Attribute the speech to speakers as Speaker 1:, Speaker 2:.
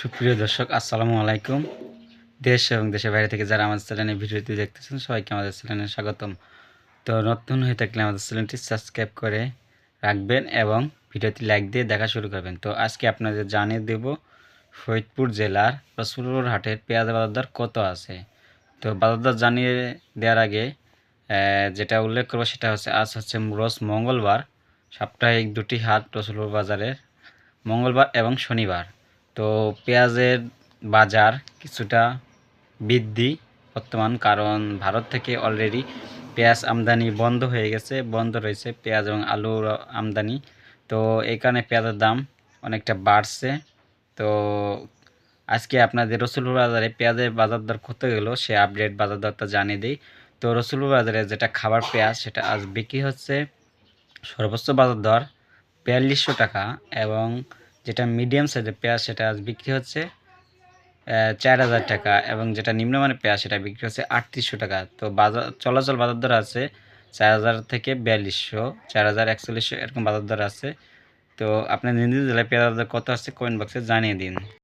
Speaker 1: সুপ্রিয় দর্শক, আসসালামু আলাইকুম। দেশ এবং দেশের বাইরে থেকে যারা আমাদের চ্যানেলে ভিডিওটি দেখতেছেন, সবাইকে আমাদের চ্যানেলে স্বাগতম। তো নতুন হয়ে থাকলে আমাদের চ্যানেলটি সাবস্ক্রাইব করে রাখবেন এবং ভিডিওটি লাইক দিয়ে দেখা শুরু করবেন। তো আজকে আপনাদের জানিয়ে দেব, ফরিদপুর জেলার রসুলপুর হাটের পেঁয়াজ বাজার দর কত আছে? তো বাজার দর জানিয়ে দেওয়ার আগে যেটা উল্লেখ করব সেটা হচ্ছে, আজ হচ্ছে রোজ মঙ্গলবার, সাপ্তাহিক দুটি হাট রসুলপুর বাজারের, মঙ্গলবার এবং শনিবার। তো পেঁয়াজের বাজার কিছুটা বৃদ্ধি বর্তমান, কারণ ভারত থেকে অলরেডি পেঁয়াজ আমদানি বন্ধ হয়ে গেছে, বন্ধ রয়েছে পেঁয়াজ এবং আলুর আমদানি। তো এই কারণে পেঁয়াজের দাম অনেকটা বাড়ছে। তো আজকে আপনাদের রসুলপুর বাজারে পেঁয়াজের বাজার দর কত গেলো, সে আপডেট বাজার দরটা জানিয়ে দিই। তো রসুলপুর বাজারে যেটা খাবার পেঁয়াজ, সেটা আজ বিক্রি হচ্ছে সর্বোচ্চ বাজার দর বিয়াল্লিশশো টাকা এবং যেটা মিডিয়াম সাইজের পেঁয়াজ, সেটা আজ বিক্রি হচ্ছে চার হাজার টাকা এবং যেটা নিম্নমানের পেঁয়াজ, সেটা বিক্রি হচ্ছে আটত্রিশশো টাকা। তো বাজার, চলাচল বাজার দর আছে চার হাজার থেকে বিয়াল্লিশশো, চার হাজার একচল্লিশশো এরকম বাজার দর আছে। তো আপনার নিজ নিজ জেলায় পেঁয়াজ কত আছে? কয়েন বক্সে জানিয়ে দিন।